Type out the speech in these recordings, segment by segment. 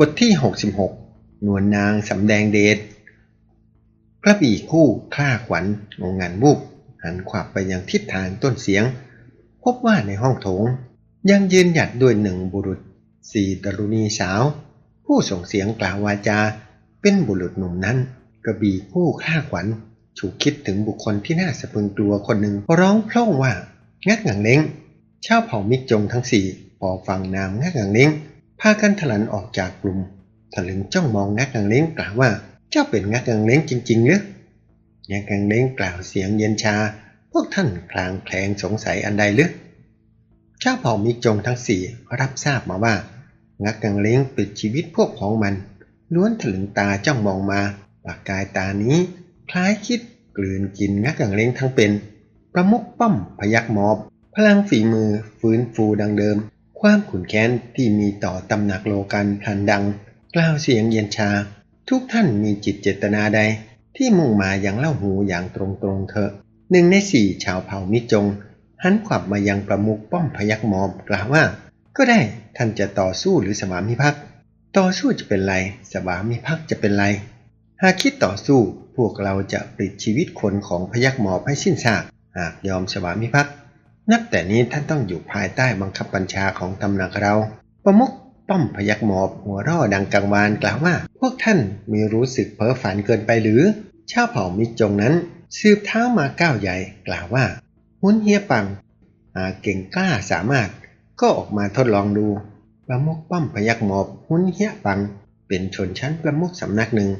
บทที่ 66 นวลนางสำแดงเดชกระบี่คู่คล้าขวัญงงงันบุบหันขวับไปยังทิศทางต้นเสียง พบว่าในห้องโถง ยังยืนหยัดด้วยหนึ่งบุรุษสี่ดรุณีสาว ผู้ส่งเสียงกล่าววาจา เป็นบุรุษหนุ่มนั้น กระบี่คู่คล้าขวัญฉุกคิดถึงบุคคลที่น่าสะพรึงกลัวคนหนึ่งร้องพร่องว่า งักหงังเล้งชาวเผ่ามิกจงทั้งสี่พอฟังนามงักหงังเล้ง พากันถลันออกจากกลุ่มถลึงจ้องมองงักหงังเล้งกล่าวว่าเจ้าเป็นงักหงังเล้งจริงๆหรืองักหงังเล้งกล่าวเสียงเย็นชา พวกท่านคลางแคลงสงสัยอันใดหรือชาเผ่ามิจงทั้งสี่รับทราบมาว่า งักหงังเล้งปิดชีวิตพวกของมันล้วนถลึงตาจ้องมองมาปากกายตานี้คล้ายคิดกลืนกินงักหงังเล้งทั้งเป็น ประมุกป้อมพยักมอบ พลังฝีมือฟื้นฟูดังเดิม ความขุนแค้นที่มีต่อตำหนักโลกันพลันดัง กล่าวเสียงเย็นชา ทุกท่านมีจิตเจตนาใด ที่มุ่งมาอย่างเล่าหูอย่างตรงๆเถอะหนึ่งในสี่ชาวเผ่ามิจง หันขวับมายังประมุขป้อมพยักหมอบกล่าวว่า ก็ได้ท่านจะต่อสู้หรือสวามิภักดิ์ต่อสู้จะเป็นไรสวามิภักดิ์จะเป็นไร หากคิดต่อสู้พวกเราจะปลิดชีวิตคนของพยักหมอบให้สิ้นซากหากยอมสวามิภักดิ์ นับแต่นี้ท่านต้องอยู่ภายใต้บังคับบัญชาของตำหนักเรา ประมุขป้อมพยักหมอบหัวร่อดังกังวานกล่าวว่า พวกท่านมีรู้สึกเพ้อฝันเกินไปหรือ ชาวเผ่ามิจงนั้น สืบเท้ามาก้าวใหญ่กล่าวว่าหุนเฮียปังหากเก่งกล้าสามารถ ก็ออกมาทดลองดู ประมุขป้อมพยักหมอบหุนเฮียปัง เป็นชนชั้นประมุขสำนักหนึ่ง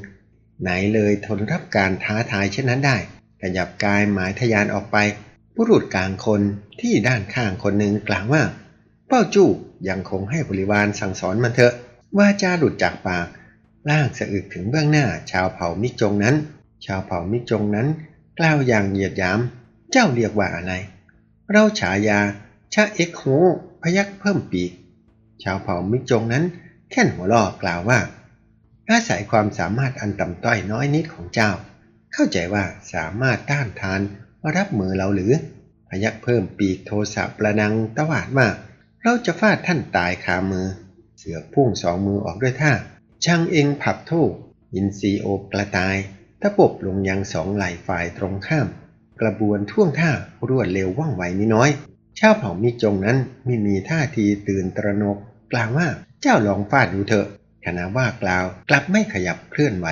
ไหนเลยทนรับการท้าทายเช่นนั้นได้ขยับกายหมายทะยานออกไป บุรุษกลางคนที่ด้านข้างคนหนึ่งกล่าวว่า เป้าจู้ยังคงให้บริวารสั่งสอนมันเถอะว่าจาหลุดจากปากร่างสะอึกถึงเบื้องหน้าชาวเผ่ามิจงนั้น ชาวเผ่ามิจงนั้น กล่าวอย่างเหยียดหยาม เจ้าเรียกว่าอะไร เราฉายาชาเอ็กโฮพยักเพิ่มปีก ชาวเผ่ามิจงนั้น แค่นหัวล้อกล่าวว่า อาศัยความสามารถอันต่ำต้อยน้อยนิดของเจ้า เข้าใจว่าสามารถต้านทาน รับมือเราหรือ พยักเพิ่มปีกโทสะประนังตวาดว่าเราจะฟาดท่านตายคามือ เสือพุ่งสองมือออกด้วยท่าช่างเองผับโทยินซีโอกระตายตะปบลงยังสองไหล่ฝ่ายตรงข้าม กระบวนท่วงท่ารวดเร็วว่องไวนิดน้อย ชาวเผ่ามิจงนั้นไม่มีท่าทีตื่นตระหนก กล่าวว่าเจ้าลองฟาดดูเถอะขณะว่ากล่าวกลับไม่ขยับเคลื่อนไหว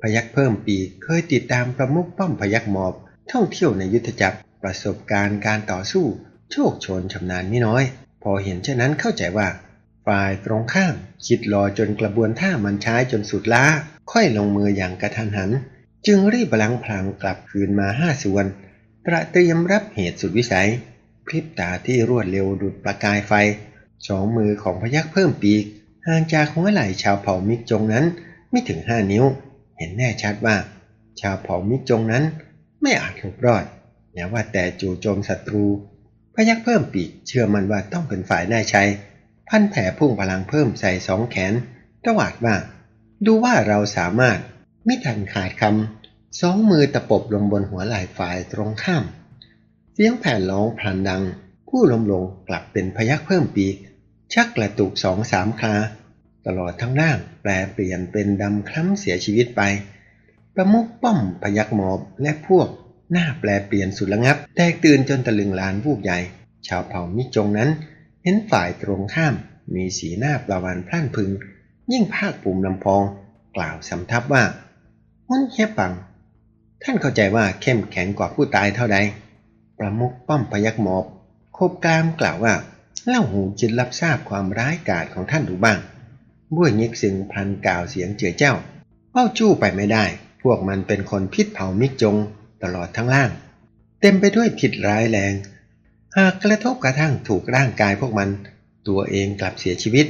พยักเพิ่มปีเคยติดตามประมุขป้อมพยักหมอบ ท่องเที่ยวในยุทธจักร ประสบการณ์การต่อสู้ โชคชนชำนาญไม่น้อย พอเห็นเช่นนั้นเข้าใจว่า ฝ่ายตรงข้าม คิดรอจนกระบวนท่ามันใช้จนสุดล้า ค่อยลงมืออย่างกระทันหัน จึงรีบลังพลางกลับคืนมาห้าส่วนตระเตรียมรับเหตุสุดวิสัย พริบตาที่รวดเร็วดุดประกายไฟ สองมือของพยักเพิ่มปีกห่างจากหัวไหล่ชาวเผ่ามิกจงนั้นไม่ถึงห้านิ้ว เห็นแน่ชัดว่า ชาวเผ่ามิกจงนั้น ไม่อาจหลบรอดอย่าว่าแต่จู่โจมศัตรู พยักเพิ่มปีกเชื่อมันว่าต้องเป็นฝ่ายได้ชัย พันแผลพุ่งพลังเพิ่มใส่สองแขนตวาดว่าดูว่าเราสามารถไม่ทันขาดคำสองมือตะปบลงบนหัวไหล่ฝ่ายตรงข้าม เสียงแผ่นร้องพลันดัง ผู้ล้มลงกลับเป็นพยักเพิ่มปีก ชักกระตุกสองสามคราตลอดทั้งร่างแปลเปลี่ยนเป็นดำคล้ำเสียชีวิตไป ประมุขป้อมพยักหมอบและพวก หน้าแปลเปลี่ยนสุดระงับ แตกตื่นจนตะลึงลานวูบใหญ่ ชาวเผ่ามิจงนั้น เห็นฝ่ายตรงข้าม มีสีหน้าประวันพลั่นพึง ยิ่งภาคภูมิลำพอง กล่าวสำทับว่ามุนเฮียปัง ท่านเข้าใจว่าเข้มแข็งกว่าผู้ตายเท่าใด ประมุขป้อมพยักหมอบโคบกลามกล่าวว่าเล่าหูจิตรับทราบความร้ายกาจของท่านดูบ้างบ้วยเง็กซึงพลันกล่าวเสียงเจือเจ้าเป้าจู้ไปไม่ได้ พวกมันเป็นคนพิษเผามิกจง ตลอดทั้งล่าง เต็มไปด้วยผิดร้ายแรง หากกระทบกระทั่งถูกร่างกายพวกมัน ตัวเองกลับเสียชีวิต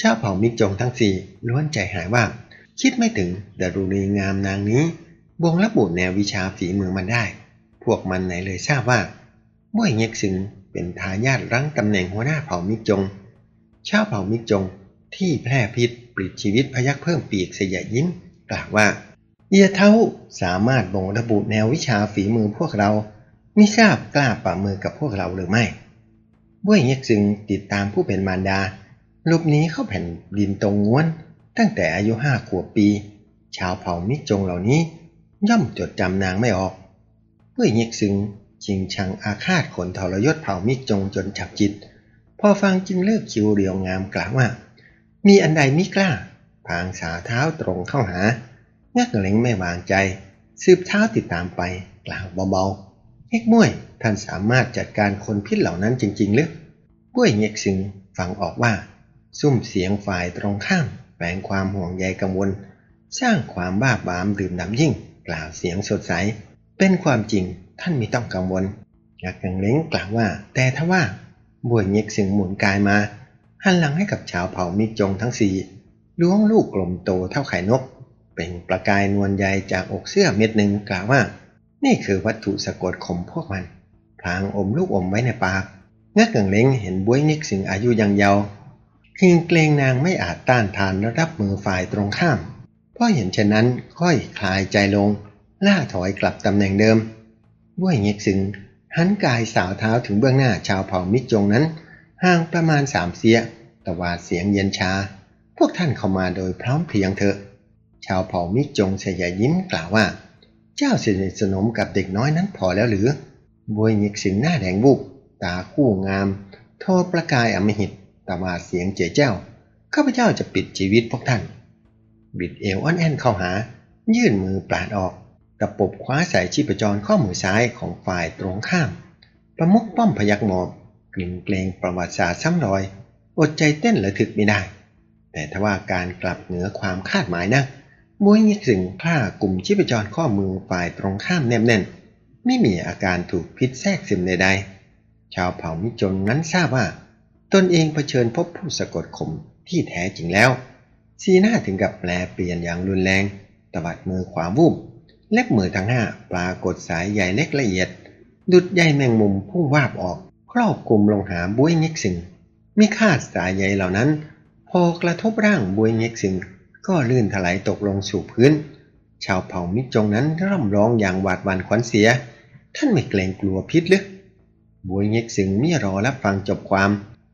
ชาวเผ่ามิกจงทั้งสี่ล้วนใจหายว่า คิดไม่ถึงดารุณีงามนางนี้บ่งระบุแนววิชาฝีมือมันได้ พวกมันไหนเลยทราบว่าบ้วยเง็กซึงเป็นทายาทรั้งตำแหน่งหัวหน้าเผ่ามิกจง ชาวเผ่ามิกจงที่แพร่พิษปลิดชีวิตพยักเพิ่มปีกเสียยิ้มกล่าวว่า เอียเท้าสามารถบ่งระบุแนววิชาฝีมือพวกเรามิทราบกล้าป่ามือกับพวกเราหรือไม่บ้วยเง็กซึงติดตามผู้เป็นมารดาหลบหนีเข้าแผ่นดินตรงง้วน ตั้งแต่อายุห้าขวบปี ชาวเผ่ามิจงเหล่านี้ ย่อมจดจำนางไม่ออกเพื่อยิกซึงชิงชังอาฆาตขนทรยศเผ่ามิจงจนฉับจิต พอฟังจึงเลิกคิวเรียวงามกล่าวว่า มีอันใดมิกล้าพางสาเท้าตรงเข้าหา งักเหลงไม่วางใจ สืบเท้าติดตามไปกล่าวเบาๆเอ็กม่วยท่านสามารถจัดการคนพิษเหล่านั้นจริงๆหรือบ้วยเง็กซึงฟังออกว่า ซุ่มเสียงฝ่ายตรงข้ามแฝงความห่วงใยกังวล สร้างความบ้าบามดื่มด่ำยิ่ง กล่าวเสียงสดใส เป็นความจริงท่านไม่ต้องกังวลงักเหลงกล่าวว่า แต่ถ้าว่าบ้วยเง็กซึงหมุนกายมาหันหลังให้กับชาวเผ่ามิจงทั้งสี่ล้วงลูกกลมโตเท่าไข่นก เปล่งประกายนวลใยจากอกเสื้อเม็ดหนึ่งกล่าวว่า นี่คือวัตถุสะกดข่มพวกมันพลางอมลูกอมไว้ในปากงักเกิงเล้งเห็นบุ้ยนิกสิงอายุยังเยาว์คิงเกรงนางไม่อาจต้านทานและรับมือฝ่ายตรงข้ามเพราะเห็นเช่นนั้นค่อยคลายใจลง ล่าถอยกลับตำแหน่งเดิมบุ้ยนิกสิงหันกายสาวเท้าถึงเบื้องหน้าชาวเผ่ามิจงนั้น ห่างประมาณสามเสียตะวาดเสียงเย็นชา พวกท่านเข้ามาโดยพร้อมเพรียงเถอะ ชาวเผ่ามิจงเฉยยิ้มกล่าวว่า เจ้าสนิทสนมกับเด็กน้อยนั้นพอแล้วหรือบวยหยิกสิงหน้าแดงบุบตาคู่งาม โทอประกายอมหิตตะวาเสียงเจ๋เจ้าข้าพเจ้าจะปิดชีวิตพวกท่าน บิดเอวอ้อนแอนเข้าหา ยื่นมือปราดออกตะปบคว้าใส่ชีพจรข้อมือซ้ายของฝ่ายตรงข้าม ประมุกป้อมพยักหมอบกลิ่นเกรงประวัติศาสตร์ซ้ำรอย อดใจเต้นระทึกไม่ได้ แต่ทว่าการกลับเหนือความคาดหมายนะ มวยยิกสิงคล้ากลุ่มชีพจรข้อมือฝ่ายตรงข้ามแนบแน่น ไม่มีอาการถูกพิษแทรกซึมใดๆ ชาวเผ่ามิจนนั้นทราบว่า ตนเองเผชิญพบผู้สะกดข่มที่แท้จริงแล้วสีหน้าถึงกับแปลเปลี่ยนอย่างรุนแรงตวัดมือขวาวูบเล็บมือทั้งห้าปรากฏสายใยเล็กละเอียด ดุดใยแมงมุมพุ่งวาบออกครอบกลุ่มลงหาบุ้ยยิกสิงมิคาดสายใยเหล่านั้น พอกระทบร่างบุ้ยยิกสิง ก็ลื่นถลายตกลงสู่พื้น ชาวเผ่ามิจงนั้นร่ำร้องอย่างหวาดหวั่นขวัญเสีย ท่านไม่เกรงกลัวพิษหรือบวยเง็กสึงไม่รอรับฟังจบความ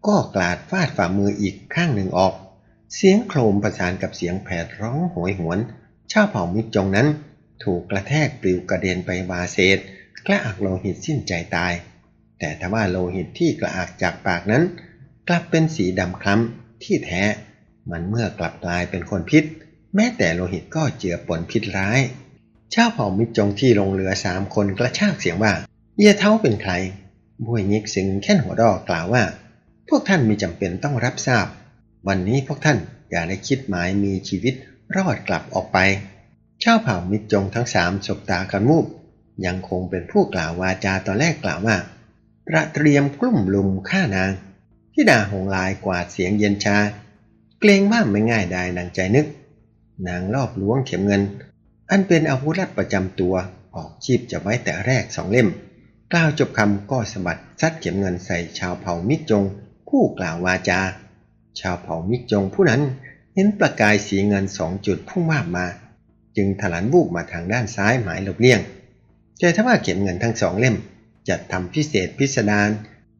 ก็กลาดฟาดฝ่ามืออีกข้างหนึ่งออก เสียงโครมประสานกับเสียงแผดร้องโหยหวน ชาวเผ่ามิจงนั้น ถูกกระแทกปลิวกระเด็นไปบาเศษกระอักโลหิตสิ้นใจตาย แต่ทว่าโลหิตที่กระอักจากปากนั้น กลับเป็นสีดำคล้ำที่แท้ มันเมื่อกลับกลายเป็นคนพิษ แม้แต่โลหิตก็เจือปนพิษร้ายชาเผ่ามิจงที่ลงเรือสามคนกระชากเสียงว่าเอียเท้าเป็นใครบุยยิกสิงแค่นหัวดอกกล่าวว่า พวกท่านมีจำเป็นต้องรับทราบ วันนี้พวกท่านอย่าได้คิดหมายมีชีวิตรอดกลับออกไปชาเผ่ามิจงทั้งสามสบตากันมูบยังคงเป็นผู้กล่าววาจาตอนแรกกล่าวว่าระเตรียมกลุ่มลุมฆ่านางที่ดาหงลายกวาดเสียงเย็นชา เกรงว่าไม่ง่ายได้ดังใจนึก นางรอบล้วงเข็มเงิน อันเป็นอาวุธลับประจำตัวออกชีพจะไว้แต่แรกสองเล่ม กล่าวจบคำก็สะบัดซัดเข็มเงินใส่ชาวเผ่ามิจง ผู้กล่าววาจา ชาวเผ่ามิจงผู้นั้นเห็นประกายสีเงินสองจุดพุ่งวาบมา จึงถลันวูบมาทางด้านซ้ายหมายหลบเลี่ยงแต่ถ้าว่าเข็มเงินทั้งสองเล่มจัดทำพิเศษพิสดาร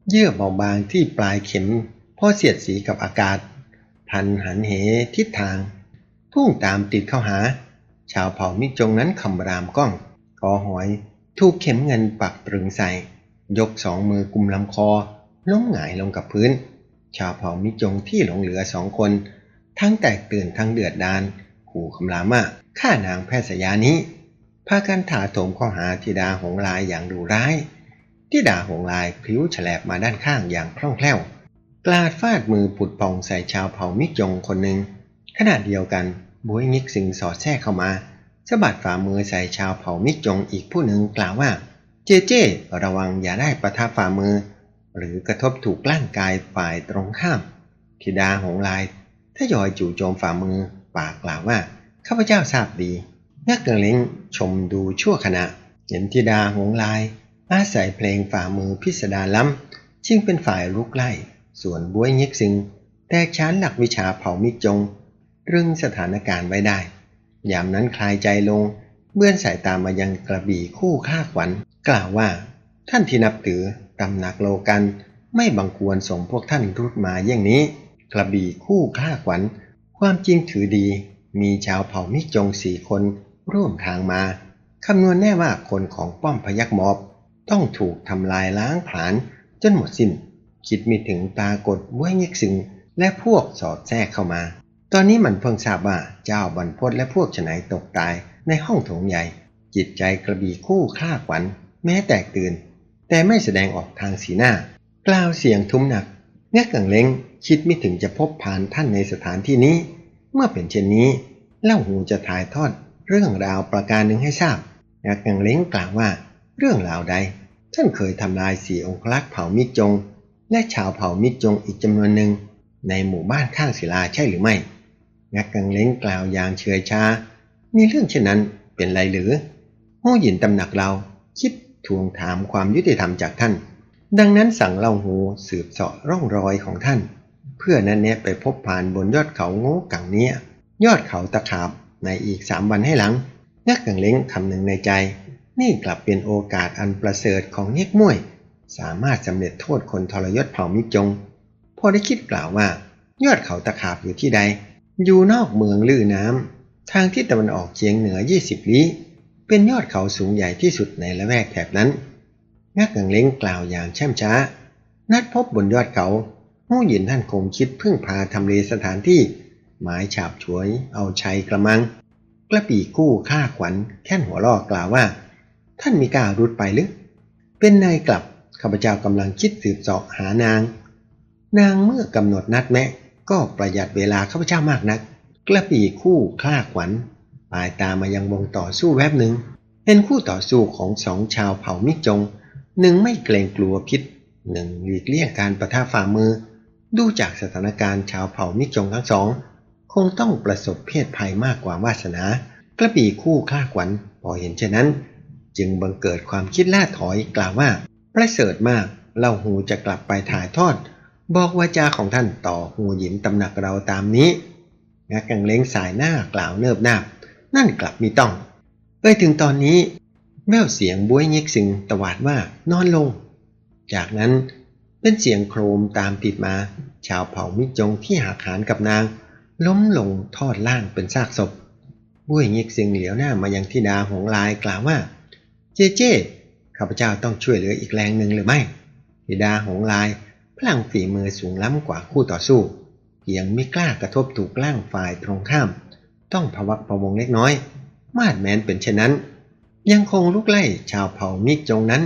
เยื่อเบาบางที่ปลายเข็มพอเสียดสีกับอากาศ พันหันเหทิศทาง พุ่งตามติดเข้าหา ชาวเผ่ามิจงนั้นคำรามก้อง คอหอยถูกเข็มเงินปักตรึงใส่ ยกสองมือกุมลำคอ ล้มหงายลงกับพื้น ชาวเผ่ามิจงที่หลงเหลือสองคน ทั้งแตกตื่นทั้งเดือดดานขู่คำรามว่าฆ่านางแพทย์สยานี้พากันถาโถมข้อหาธิดาหงลายอย่างดุร้ายที่ดาหงลายพลิ้วฉลบมาด้านข้างอย่างคล่องแคล่ว กลาดฟาดมือผุดพองใส่ชาวเผ่ามิกยงคนหนึ่งขณะเดียวกันบวยงิกสิงสอดแทรกเข้ามาสะบัดฝ่ามือใส่ชาวเผ่ามิกจงอีกผู้หนึ่งกล่าวว่า เจเจระวังอย่าได้ประทับฝ่ามือ หรือกระทบถูกร่างกายฝ่ายตรงข้ามธิดาหงลายถ้ายอยจู่โจมฝ่ามือปากกล่าวว่าข้าพเจ้าทราบดี นักเกล้งชมดูชั่วขณะ เห็นธิดาหงลาย อาศัยเพลงฝ่ามือพิสดารล้ำจึงเป็นฝ่ายลุกไล่ ส่วนบ้วยเง็กซิงแตกชานหลักวิชาเผามิจงรึงสถานการณ์ไว้ได้ ยามนั้นคลายใจลง เบื้อนสายตามายังกระบี่คู่ฆ่าขวัญ กล่าวว่า ท่านที่นับถือตำหนักโลกัน ไม่บังควรส่งพวกท่านรุดมาเยี่ยงนี้ กระบี่คู่ฆ่าขวัญ ความจริงถือดี มีชาวเผ่ามิจงสี่คนร่วมทางมาคำนวณแน่ว่าคนของป้อมพยักมอบ ต้องถูกทำลายล้างผลาญจนหมดสิ้น คิดไม่ถึงปรากฏว่าเง็กซึงและพวกสอดแทรกเข้ามา ตอนนี้มันเพิ่งทราบว่าเจ้าบรรพตและพวกฉนายตกตายในห้องโถงใหญ่ จิตใจกระบี่คู่ฆ่าขวัญ แม้แตกตื่น แต่ไม่แสดงออกทางสีหน้า กล่าวเสียงทุ้มหนักแงกกังเล้งคิดไม่ถึงจะพบผ่านท่านในสถานที่นี้ เมื่อเป็นเช่นนี้เล่าหูจะถ่ายทอดเรื่องราวประการหนึ่งให้ทราบแงกกังเล้งกล่าวว่า เรื่องราวใด ท่านเคยทำลายสี่องคลักษ์เผ่ามิจง และชาวเผ่ามิจงอีกจำนวนหนึ่งในหมู่บ้านข้างศิลาใช่หรือไม่ งักกังเล้งกล่าวอย่างเฉยชา มีเรื่องเช่นนั้นเป็นไรหรือหู้หยินตำหนักเราคิดทวงถามความยุติธรรมจากท่าน ดังนั้นสั่งเล่าหูสืบเสาะร่องรอยของท่าน เพื่อนั้นแนะไปพบผ่านบนยอดเขาโง่กังเนี้ย ยอดเขาตะขาบในอีกสามวันให้หลังนักกังเล้งคำหนึ่งในใจ นี่กลับเป็นโอกาสอันประเสริฐของเง็กม่วย สามารถสำเร็จโทษคนทรยศเผ่ามิจง พอได้คิดกล่าวว่า ยอดเขาตะขาบอยู่ที่ใด อยู่นอกเมืองลื่อน้ำทางที่ตะวันออกเฉียงเหนือ 20 ลี้ เป็นยอดเขาสูงใหญ่ที่สุดในละแวกแถบนั้นงักกังเล้งกล่าวอย่างแช่มช้า นัดพบบนยอดเขาหู้หยินท่านคงคิดพึ่งพาทำเลสถานที่ หมายฉาบฉวย เอาชัยกระมัง กระปีกู้ฆ่าขวัญ แค่นหัวลอกกล่าวว่า ท่านมีกล้ารุดไปหรือ เป็นนายกลับ ข้าพเจ้ากำลังคิดสืบเสาะหานาง นางเมื่อกำหนดนัดแมะก็ประหยัดเวลาข้าพเจ้ามากนัก กระปีคู่ฆ่าขวัญปลายตามายังวงต่อสู้แวบหนึ่งเป็นคู่ต่อสู้ของสองชาวเผ่ามิจง หนึ่งไม่เกรงกลัวพิษหนึ่งหลีกเลี่ยงการประท่าฝ่ามือ ดูจากสถานการณ์ชาวเผ่ามิจงทั้งสอง คงต้องประสบเพศภัยมากกว่าวาสนา กระบี่คู่ฆ่าขวัญพอเห็นเช่นนั้น จึงบังเกิดความคิดล่าถอยกล่าวว่า ประเสริฐมากเล่าหูจะกลับไปถ่ายทอด บอกวาจาของท่านต่อหูหยินตำหนักเราตามนี้งักกังเล้งสายหน้ากล่าวเนิบนาบนั่นกลับมีต้อง เอ้ยถึงตอนนี้ แววเสียงบ้วยยิกสิงตวาดว่านอนลง จากนั้นเป็นเสียงโครมตามติดมา ชาวเผ่ามิจงที่หักหานกับนาง ล้มลงทอดล่างเป็นซากศพบ้วยยิกสิงเหลียวหน้ามายังทิดาหงลายกล่าวว่า เจเจ ข้าพเจ้าต้องช่วยเหลืออีกแรงหนึ่งหรือไม่ธิดาหงลาย พลังฝีมือสูงล้ำกว่าคู่ต่อสู้เพียงไม่กล้ากระทบถูกล่างฝ่ายตรงข้าม ต้องพวักพวงเล็กน้อย มาดแมนเป็นเช่นนั้น ยังคงลุกไล่ชาวเผ่ามิกจงนั้น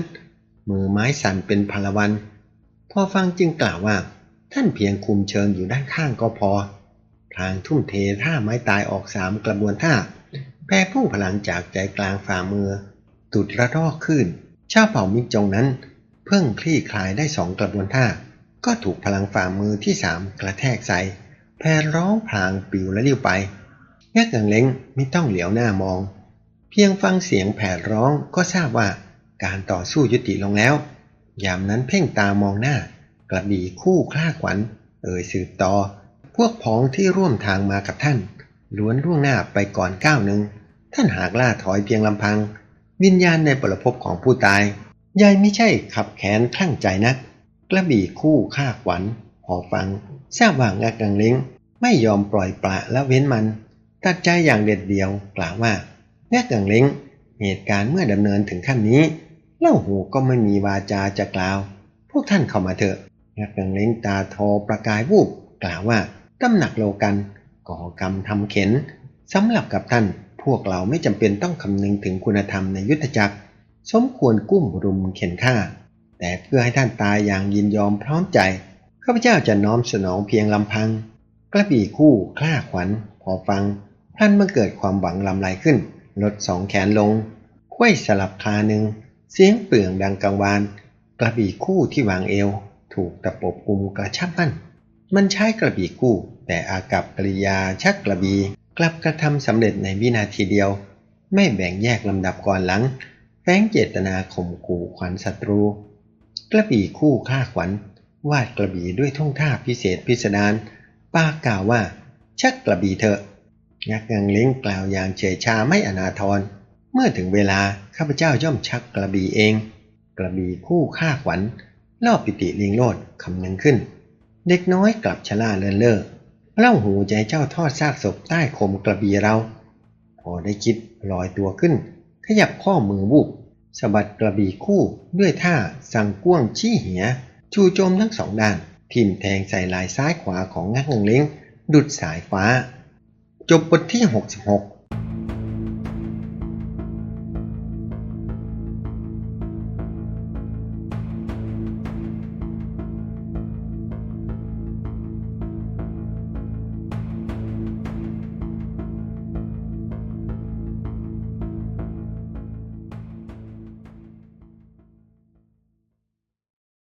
มือไม้สั่นเป็นพลวัน พอฟังจึงกล่าวว่า ท่านเพียงคุมเชิงอยู่ด้านข้างก็พอ ทางทุ่มเทท่าไม้ตายออกสามกระบวนท่าแปรพุ่งพลังจากใจกลางฝ่ามือตุดระรอกขึ้น ชาวเผ่ามิจงนั้น เพิ่งคลี่คลายได้สองกระบวนท่า ก็ถูกพลังฝ่ามือที่สามกระแทกใส่แพรร้องพลางปิวและลิ้วไปแยกกังเล้งไม่ต้องเหลียวหน้ามอง เพียงฟังเสียงแผดร้องก็ทราบว่าการต่อสู้ยุติลงแล้ว ยามนั้นเพ่งตามองหน้า กระบี่คู่คล้าขวัญ เอ่ยสืบต่อ พวกพ้องที่ร่วมทางมากับท่าน ล้วนล่วงหน้าไปก่อนก้าวหนึ่ง ท่านหากล่าถอยเพียงลำพัง วิญญาณในปรภพของผู้ตาย ยายไม่ใช่ขับแขนคลั่งใจนัก กระบี่คู่ฆ่าขวัญพอฟังทราบว่างากังเล้งไม่ยอมปล่อยปละและเว้นมัน ตัดใจอย่างเด็ดเดียว กล่าวว่าแงกังเล้งเหตุการณ์เมื่อดำเนินถึงขั้นนี้ เล่าหูก็ไม่มีวาจาจะกล่าว พวกท่านเข้ามาเถอะแงกังเล้งตาโทประกายวูบกล่าวว่าตำหนักโลกันก่อกรรมทำเข็นสำหรับกับท่าน พวกเราไม่จำเป็นต้องคำนึงถึงคุณธรรมในยุทธจักร สมควรกุ้มรุมเข็นฆ่า แต่เพื่อให้ท่านตายอย่างยินยอมพร้อมใจข้าพเจ้าจะน้อมสนองเพียงลำพัง กระบี่คู่คล้าขวัญ พอฟังท่านเมื่อเกิดความหวังลำไรขึ้น ลดสองแขนลงควยสลับคาหนึ่งเสียงเปลืองดังกังวาน กระบี่คู่ที่วางเอว ถูกตะปบกุมกระชับมั่น มันใช้กระบี่คู่ แต่อากับกริยาชักกระบี่ กลับกระทำสำเร็จในวินาทีเดียว ไม่แบ่งแยกลำดับก่อนหลังแฝงเจตนาข่มขู่ขวัญศัตรู กระบี่คู่ฆ่าขวัญ วาดกระบี่ด้วยท่วงท่าพิเศษพิสดารปากกล่าวว่า ชักกระบี่เถอะยักษ์งังเล้งกล่าวอย่างเฉยชาไม่อนาทร เมื่อถึงเวลาข้าพเจ้าย่อมชักกระบี่เอง กระบี่คู่ฆ่าขวัญล่อปิติลิงโลดคำนึงขึ้น เด็กน้อยกลับชะล่าเลินเล่อ เล่าหูใจเจ้าทอดซากศพใต้คมกระบี่เรา พอได้คิดลอยตัวขึ้น ขยับข้อมือบุบสะบัดกระบี่คู่ด้วยท่าสั่งก้วงชี้เหีย ชูโจมทั้งสองด้าน ทิ่มแทงใส่ลายซ้ายขวาของงักงงเล้ง ดุดสายฟ้า จบบทที่ 66